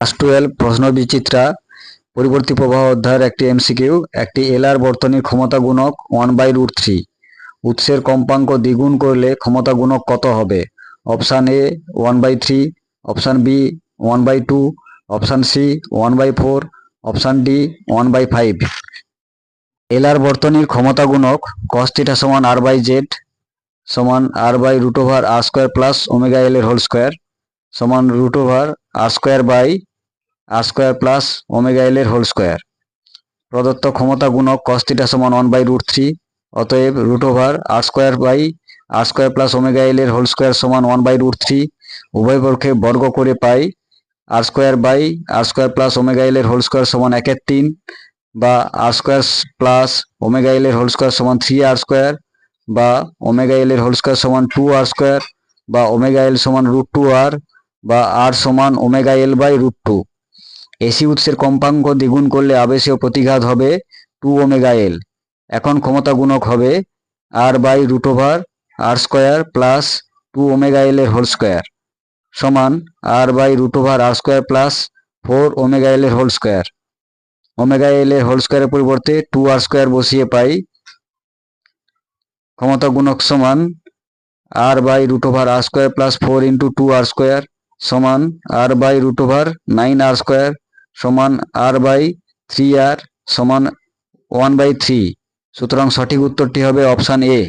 Class twelve প্রশ্ন বিচিত্রা পরিবর্তী প্রবাহ অধ্যায়ের একটি এমসিকিউ একটি এলার বর্তনীর ক্ষমতা গুণক ওয়ান বাই রুট থ্রি উৎসের কম্পাঙ্ক দ্বিগুণ করলে ক্ষমতা গুণক কত হবে? Option A one by three option B one by two option C one by four option D one by five এলার বর্তনীর ক্ষমতা গুণক কস থিটা সমান আর বাই জেড সমান R by root over R square plus omega L এর whole square সমান root over R square by R square plus omega L এর whole square প্রদত্ত ক্ষমতা গুণক কস থিটা সমান ওয়ান বাই রুট থ্রি অতএব root over R square by R square plus omega L এর whole square সমান one by root three উভয় পক্ষে বর্গ করে পাই R square by R square plus omega L এর হোল স্কোয়ার সমান একের তিন, বা R square plus omega L এর হোল স্কোয়ার সমান থ্রি আর স্কোয়ার বা ওমেগা এল এর হোল স্কোয়ার সমান টু আর স্কোয়ার বা ওমেগা এল সমান রুট টু আর বা আর সমান omega L by root two AC উৎসের কম্পাঙ্ক দ্বিগুণ করলে আবেশীয় প্রতিঘাত হবে টু ওমেগা এল। এখন ক্ষমতা গুণক হবে R by root over R square plus two omega L এর হোল স্কোয়ার সমান R by root over R square plus four omega L এর হোল স্কোয়ার ওমেগা এল এর হোল স্কোয়ারের পরিবর্তে টু আর স্কোয়ার বসিয়ে পাই। ক্ষমতা গুণক সমান R by root over R square plus four into two R square সমান R by root over nine R square সমান আর বাই থ্রি আর সমান ওয়ান বাই থ্রি সুতরাং সঠিক উত্তরটি হবে অপশান এ